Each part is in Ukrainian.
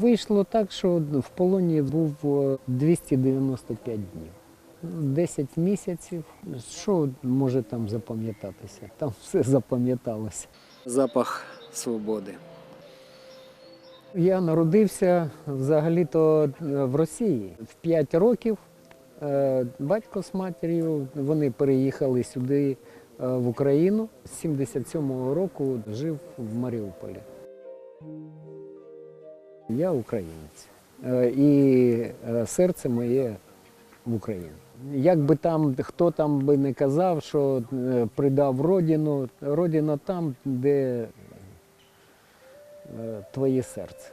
Вийшло так, що в полоні був е, 295 днів. 10 місяців. Що може там запам'ятатися? Там все запам'яталося. Запах свободи. Я народився взагалі-то е, в Росії. В 5 років е, батько з матір'ю вони переїхали сюди е, в Україну. З 77-го року жив в Маріуполі. Я українець. Е, І е, серце моє в Україні. Як би там хто там би не казав, що е, придав родину, родина там, де твоє серце.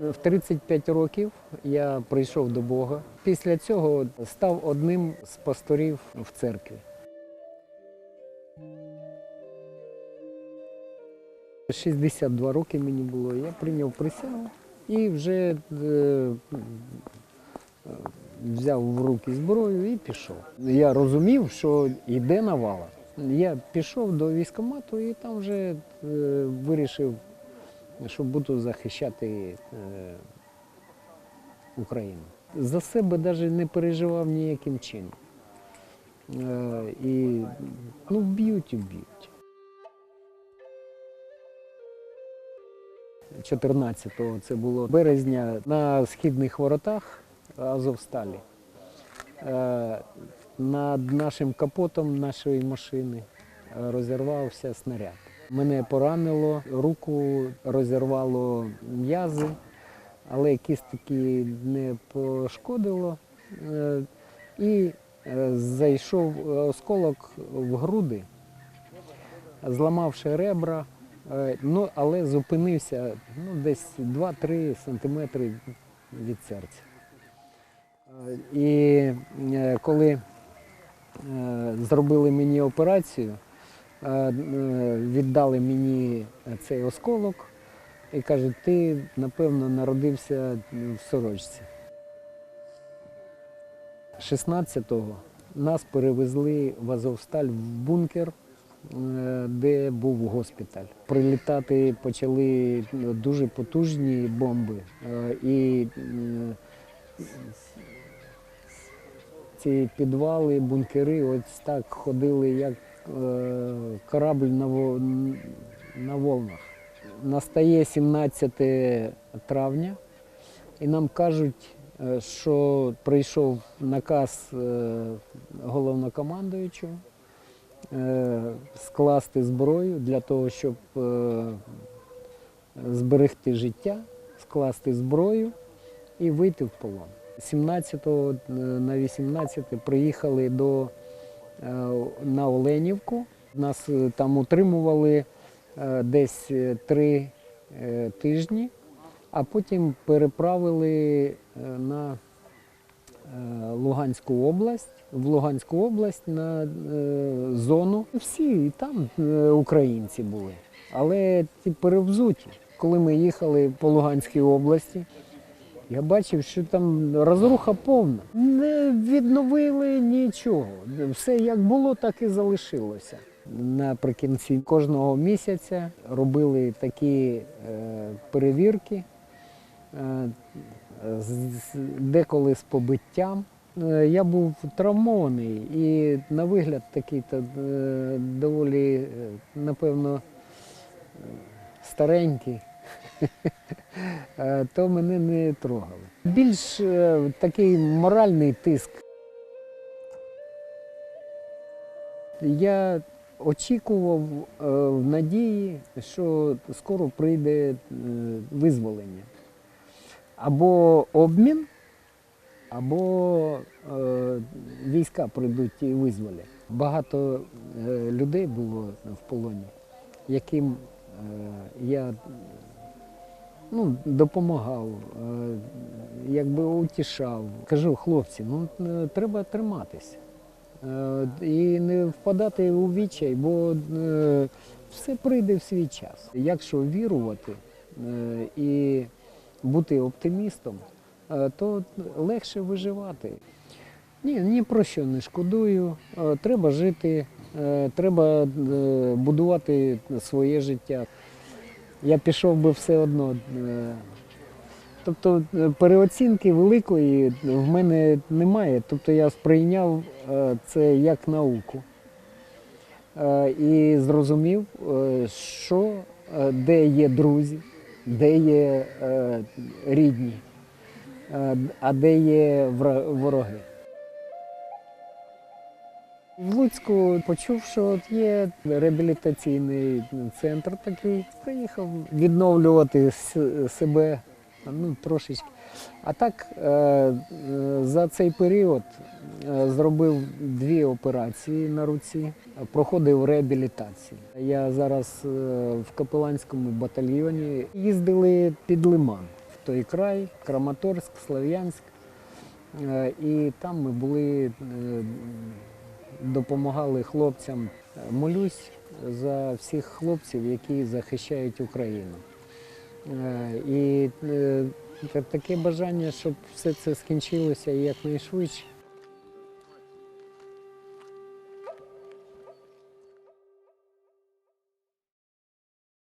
В 35 років я прийшов до Бога. Після цього став одним з пасторів в церкві. 62 роки мені було. Я прийняв присягу і вже е, е, взяв в руки зброю і пішов. Я розумів, що йде навала. Я пішов до військкомату і там вже е, вирішив, що буду захищати Україну. За себе навіть не переживав ніяким чином. І ну, вб'ють і вб'ють. 14-го, це було березня, на східних воротах Азовсталі. Е, Над нашим капотом нашої машини е, розірвався снаряд. Мене поранило, руку розірвало м'язи, але кістки не пошкодило. Е, І зайшов осколок в груди, зламавши ребра, Ну, але зупинився ну, десь 2-3 сантиметри від серця. Е, І е, коли е, зробили мені операцію, е, е, віддали мені цей осколок і кажуть, ти, напевно, народився в сорочці. 16-го нас перевезли в Азовсталь в бункер е, де був госпіталь. Прилітати почали дуже потужні бомби. е, І е, ці підвали, бункери ось так ходили, як е, корабль на, во- на волнах. Настає 17 травня, і нам кажуть, е, що прийшов наказ е, головнокомандуючого е, скласти зброю для того, щоб е, зберегти життя, скласти зброю і вийти в полон. 17 на 18 приїхали до, е, на Оленівку. Нас е, там утримували е, десь е, три е, тижні, а потім переправили е, на е, Луганську область, в Луганську область на е, зону. Всі і там е, українці були, але ті перевзуті. Коли ми їхали по Луганській області, я бачив, що там розруха повна. Не відновили нічого. Все як було, так і залишилося. Наприкінці кожного місяця робили такі е, перевірки, е, деколи з побиттям. Е, Я був травмований і на вигляд такий то, е, доволі, е, напевно, старенький. То мене не трогали. Більш такий моральний тиск. Я очікував в надії, що скоро прийде визволення. Або обмін, або е, війська прийдуть і визволять. Багато е, людей було в полоні, яким е, я ну, допомагав, е, якби утішав. Кажу, хлопці, ну е, треба триматися. Е, І не впадати у відчай, бо все прийде в свій час. Якщо вірувати і бути оптимістом, е, то легше виживати. Ні, ні про що не шкодую. Е, Треба жити, е, треба будувати своє життя. я пішов би все одно. Тобто переоцінки великої в мене немає. Тобто я сприйняв це як науку і зрозумів, що де є друзі, де є е, рідні, е, а де є вороги. В Луцьку почув, що от є реабілітаційний центр такий. Приїхав відновлювати себе ну, трошечки. А так е, е, за цей період е, зробив дві операції на руці, проходив реабілітацію. Я зараз в капеланському батальйоні їздили під Лиман в той край, Краматорськ, Слов'янськ. Е, І там ми були, допомагали хлопцям. Молюсь за всіх хлопців, які захищають Україну. І таке бажання, щоб все це скінчилося якнайшвидше.